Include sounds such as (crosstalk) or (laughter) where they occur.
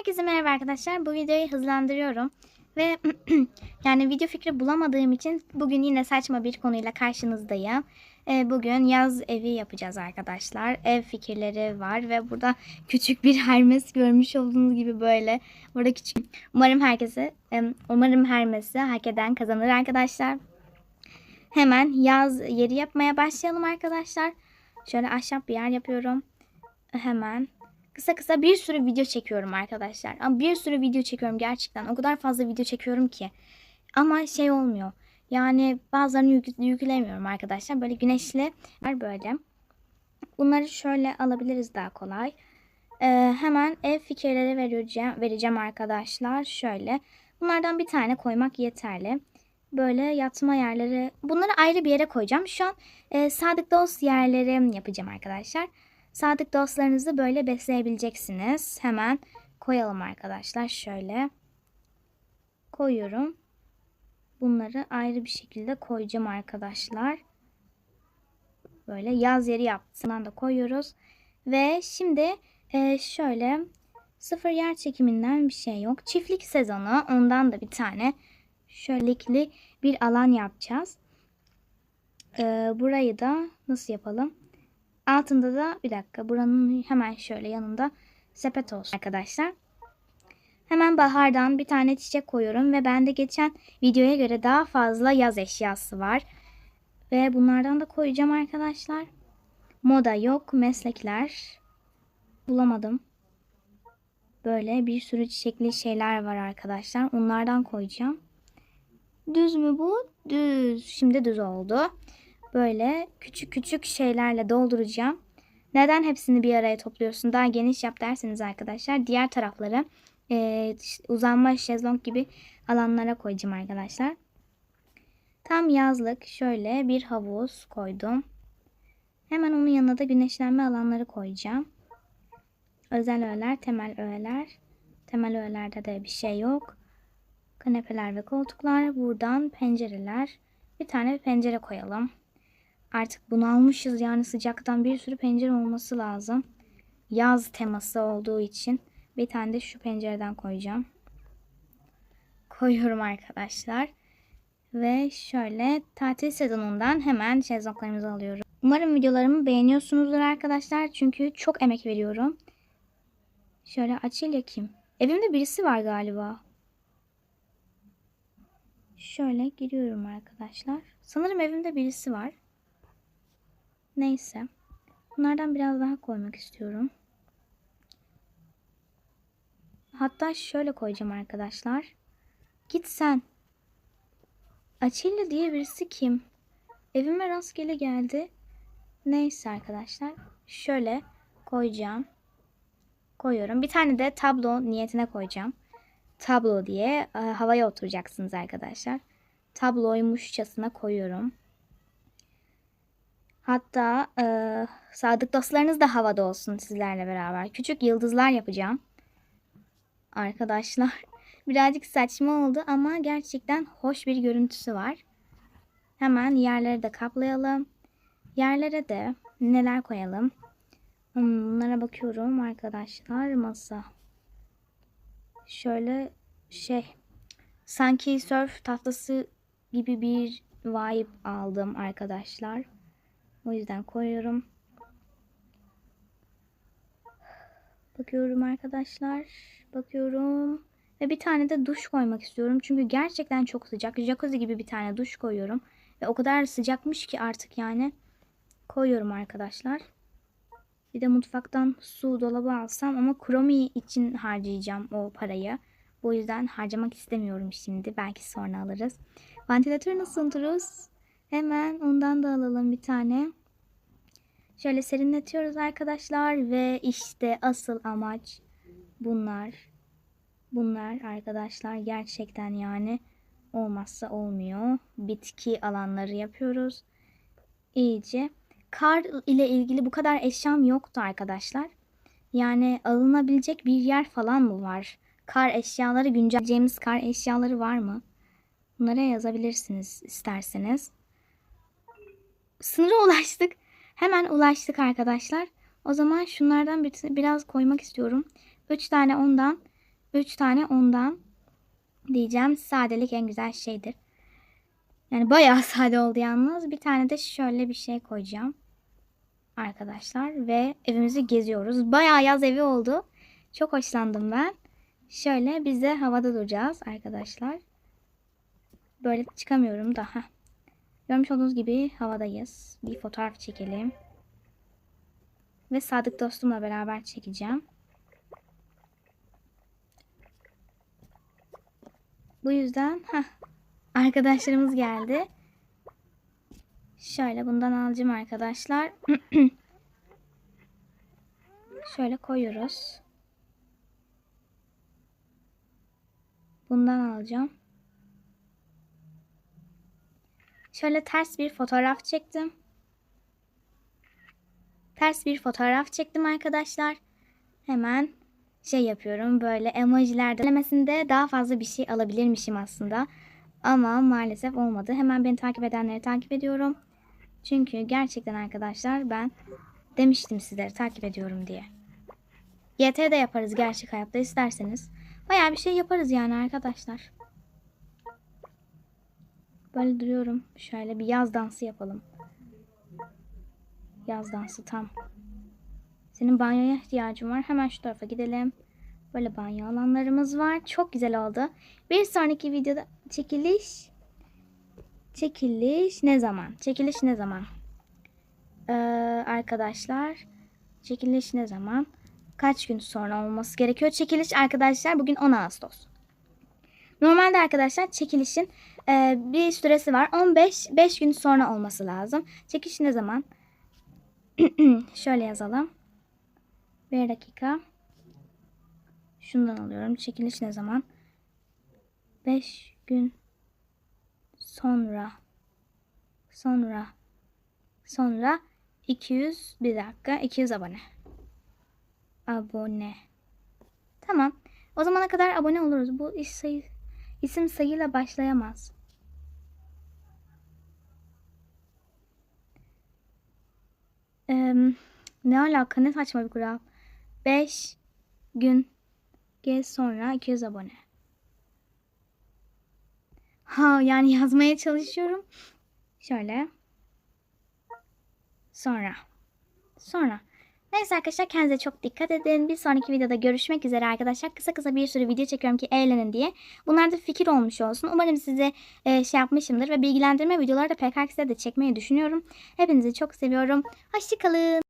Herkese merhaba arkadaşlar. Bu videoyu hızlandırıyorum. Ve (clears throat) yani video fikri bulamadığım için bugün yine saçma bir konuyla karşınızdayım. Ee, bugün yaz evi yapacağız arkadaşlar. Ev fikirleri var ve burada küçük bir (laughs) Hermes görmüş olduğunuz gibi böyle. Burada küçük. Umarım herkese, umarım Hermes'i hak eden kazanır arkadaşlar. Hemen yaz yeri yapmaya başlayalım arkadaşlar. Şöyle ahşap bir yer yapıyorum. Hemen kısa kısa bir sürü video çekiyorum arkadaşlar. Ama bir sürü video çekiyorum gerçekten. O kadar fazla video çekiyorum ki. Ama şey olmuyor. Yani bazılarını yük- yüklemiyorum arkadaşlar. Böyle güneşli var böyle. Bunları şöyle alabiliriz daha kolay. Ee, hemen ev fikirleri vereceğim, vereceğim arkadaşlar. Şöyle. Bunlardan bir tane koymak yeterli. Böyle yatma yerleri. Bunları ayrı bir yere koyacağım. Şu an e, sadık dost yerleri yapacağım arkadaşlar. Sadık dostlarınızı böyle besleyebileceksiniz. Hemen koyalım arkadaşlar. Şöyle koyuyorum. Bunları ayrı bir şekilde koyacağım arkadaşlar. Böyle yaz yeri yaptığından da koyuyoruz. Ve şimdi e, şöyle sıfır yer çekiminden bir şey yok. Çiftlik sezonu ondan da bir tane şöylelikli bir alan yapacağız. E, burayı da nasıl yapalım? Altında da bir dakika buranın hemen şöyle yanında sepet olsun arkadaşlar. Hemen bahardan bir tane çiçek koyuyorum ve bende geçen videoya göre daha fazla yaz eşyası var. Ve bunlardan da koyacağım arkadaşlar. Moda yok, meslekler bulamadım. Böyle bir sürü çiçekli şeyler var arkadaşlar. Onlardan koyacağım. Düz mü bu? Düz. Şimdi düz oldu böyle küçük küçük şeylerle dolduracağım. Neden hepsini bir araya topluyorsun? Daha geniş yap derseniz arkadaşlar diğer tarafları e, uzanma şezlong gibi alanlara koyacağım arkadaşlar. Tam yazlık şöyle bir havuz koydum. Hemen onun yanına da güneşlenme alanları koyacağım. Özel öğeler, temel öğeler. Temel öğelerde de bir şey yok. Kanepeler ve koltuklar. Buradan pencereler. Bir tane pencere koyalım. Artık bunalmışız yani sıcaktan bir sürü pencere olması lazım. Yaz teması olduğu için bir tane de şu pencereden koyacağım. Koyuyorum arkadaşlar. Ve şöyle tatil sezonundan hemen şezlonglarımızı alıyorum. Umarım videolarımı beğeniyorsunuzdur arkadaşlar. Çünkü çok emek veriyorum. Şöyle açıyla kim? Evimde birisi var galiba. Şöyle giriyorum arkadaşlar. Sanırım evimde birisi var. Neyse. Bunlardan biraz daha koymak istiyorum. Hatta şöyle koyacağım arkadaşlar. Git sen. Açilla diye birisi kim? Evime rastgele geldi. Neyse arkadaşlar. Şöyle koyacağım. Koyuyorum. Bir tane de tablo niyetine koyacağım. Tablo diye e, havaya oturacaksınız arkadaşlar. Tabloymuşçasına koyuyorum. Hatta e, sadık dostlarınız da havada olsun sizlerle beraber. Küçük yıldızlar yapacağım. Arkadaşlar (laughs) birazcık saçma oldu ama gerçekten hoş bir görüntüsü var. Hemen yerleri de kaplayalım. Yerlere de neler koyalım? Bunlara bakıyorum arkadaşlar. Masa. Şöyle şey sanki surf tahtası gibi bir vibe aldım arkadaşlar. O yüzden koyuyorum. Bakıyorum arkadaşlar. Bakıyorum. Ve bir tane de duş koymak istiyorum. Çünkü gerçekten çok sıcak. Jacuzzi gibi bir tane duş koyuyorum. Ve o kadar sıcakmış ki artık yani. Koyuyorum arkadaşlar. Bir de mutfaktan su dolabı alsam ama kromi için harcayacağım o parayı. Bu yüzden harcamak istemiyorum şimdi. Belki sonra alırız. Vantilatör nasıl unuturuz? Hemen ondan da alalım bir tane. Şöyle serinletiyoruz arkadaşlar ve işte asıl amaç bunlar. Bunlar arkadaşlar gerçekten yani olmazsa olmuyor. Bitki alanları yapıyoruz. İyice. Kar ile ilgili bu kadar eşyam yoktu arkadaşlar. Yani alınabilecek bir yer falan mı var? Kar eşyaları güncelleyeceğimiz kar eşyaları var mı? Bunlara yazabilirsiniz isterseniz. Sınıra (laughs) ulaştık. Hemen ulaştık arkadaşlar. O zaman şunlardan bir, biraz koymak istiyorum. 3 tane ondan 3 tane ondan diyeceğim. Sadelik en güzel şeydir. Yani bayağı (laughs) sade oldu yalnız. Bir tane de şöyle bir şey koyacağım. Arkadaşlar ve evimizi geziyoruz. Bayağı yaz evi oldu. Çok hoşlandım ben. Şöyle biz de havada duracağız arkadaşlar. Böyle çıkamıyorum daha. Görmüş olduğunuz gibi havadayız. Bir fotoğraf çekelim. Ve Sadık dostumla beraber çekeceğim. Bu yüzden heh, arkadaşlarımız geldi. Şöyle bundan alacağım arkadaşlar. (clears throat) Şöyle koyuyoruz. Bundan alacağım. Şöyle ters bir fotoğraf çektim. Ters bir fotoğraf çektim arkadaşlar. Hemen şey yapıyorum böyle emojiler denemesinde daha fazla bir şey alabilirmişim aslında. Ama maalesef olmadı. Hemen beni takip edenleri takip ediyorum. Çünkü gerçekten arkadaşlar ben demiştim sizleri takip ediyorum diye. YT'de yaparız gerçek hayatta isterseniz. Bayağı bir şey yaparız yani arkadaşlar. Böyle duruyorum. Şöyle bir yaz dansı yapalım. Yaz dansı tam. Senin banyoya ihtiyacın var. Hemen şu tarafa gidelim. Böyle banyo alanlarımız var. Çok güzel oldu. Bir sonraki videoda çekiliş. Çekiliş ne zaman? Çekiliş ne zaman? Ee, arkadaşlar. Çekiliş ne zaman? Kaç gün sonra olması gerekiyor? Çekiliş arkadaşlar bugün 10 Ağustos. Normalde arkadaşlar çekilişin e, bir süresi var. 15 5 gün sonra olması lazım. Çekiliş ne zaman? (clears throat) Şöyle yazalım. Bir dakika. Şundan alıyorum. Çekiliş ne zaman? 5 gün sonra. Sonra. Sonra 200 bir dakika 200 abone. Abone. Tamam. O zamana kadar abone oluruz. Bu iş sayı, isim sayıyla başlayamaz. Ne alaka ne saçma bir kural. 5 gün ge sonra 200 abone. Ha yani (laughs) yazmaya çalışıyorum. Şöyle. Sonra. Sonra. Neyse arkadaşlar kendinize çok dikkat edin. Bir sonraki videoda görüşmek üzere arkadaşlar. Kısa kısa bir sürü video çekiyorum ki eğlenin diye. Bunlar da fikir olmuş olsun. Umarım size e, şey yapmışımdır ve bilgilendirme videoları da PKX'de de çekmeyi düşünüyorum. Hepinizi çok seviyorum. Hoşçakalın.